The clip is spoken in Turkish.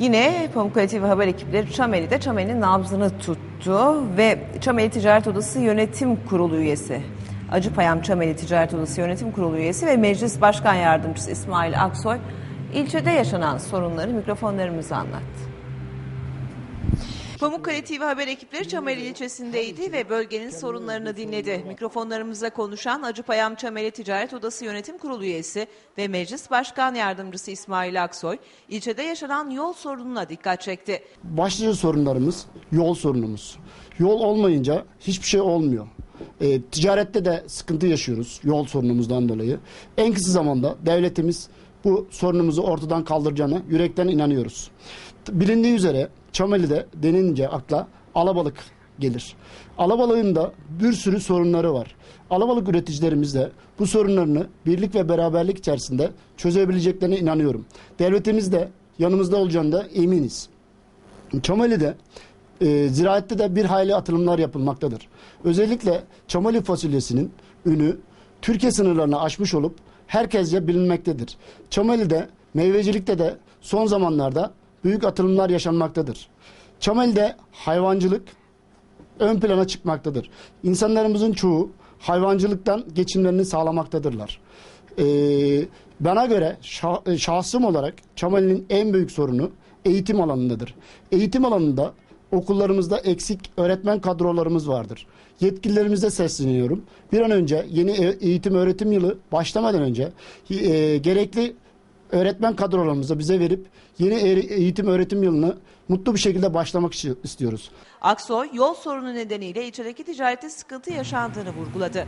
Yine Pamukkale TV haber ekipleri Çameli'de Çameli'nin nabzını tuttu ve Çameli Ticaret Odası Yönetim Kurulu üyesi Acıpayam Çameli Ticaret Odası Yönetim Kurulu üyesi ve Meclis Başkan Yardımcısı İsmail Aksoy ilçede yaşanan sorunları mikrofonlarımıza anlattı. Pamukkale TV haber ekipleri Çameli ilçesindeydi ve bölgenin sorunlarını dinledi. Mikrofonlarımıza konuşan Acıpayam Çameli Ticaret Odası Yönetim Kurulu üyesi ve Meclis Başkan Yardımcısı İsmail Aksoy, ilçede yaşanan yol sorununa dikkat çekti. Başlıca sorunlarımız yol sorunumuz. Yol olmayınca hiçbir şey olmuyor. E, ticarette de sıkıntı yaşıyoruz yol sorunumuzdan dolayı. En kısa zamanda devletimiz bu sorunumuzu ortadan kaldıracağına yürekten inanıyoruz. Bilindiği üzere Çameli'de denince akla alabalık gelir. Alabalığın da bir sürü sorunları var. Alabalık üreticilerimiz de bu sorunlarını birlik ve beraberlik içerisinde çözebileceklerine inanıyorum. Devletimiz de yanımızda olacağına da eminiz. Çamali'de e, ziraatte de bir hayli atılımlar yapılmaktadır. Özellikle Çamali fasulyesinin ünü Türkiye sınırlarını aşmış olup herkesce bilinmektedir. Çamali'de meyvecilikte de son zamanlarda büyük atılımlar yaşanmaktadır. Çamali'de hayvancılık ön plana çıkmaktadır. İnsanlarımızın çoğu hayvancılıktan geçimlerini sağlamaktadırlar. Ee, bana göre şah- şahsım olarak Çamali'nin en büyük sorunu eğitim alanındadır. Eğitim alanında okullarımızda eksik öğretmen kadrolarımız vardır. Yetkililerimize sesleniyorum. Bir an önce yeni e- eğitim öğretim yılı başlamadan önce e, gerekli öğretmen kadrolarımızı bize verip yeni eğitim öğretim yılını mutlu bir şekilde başlamak isti- istiyoruz. Aksoy, yol sorunu nedeniyle ilçedeki ticarette sıkıntı yaşandığını vurguladı.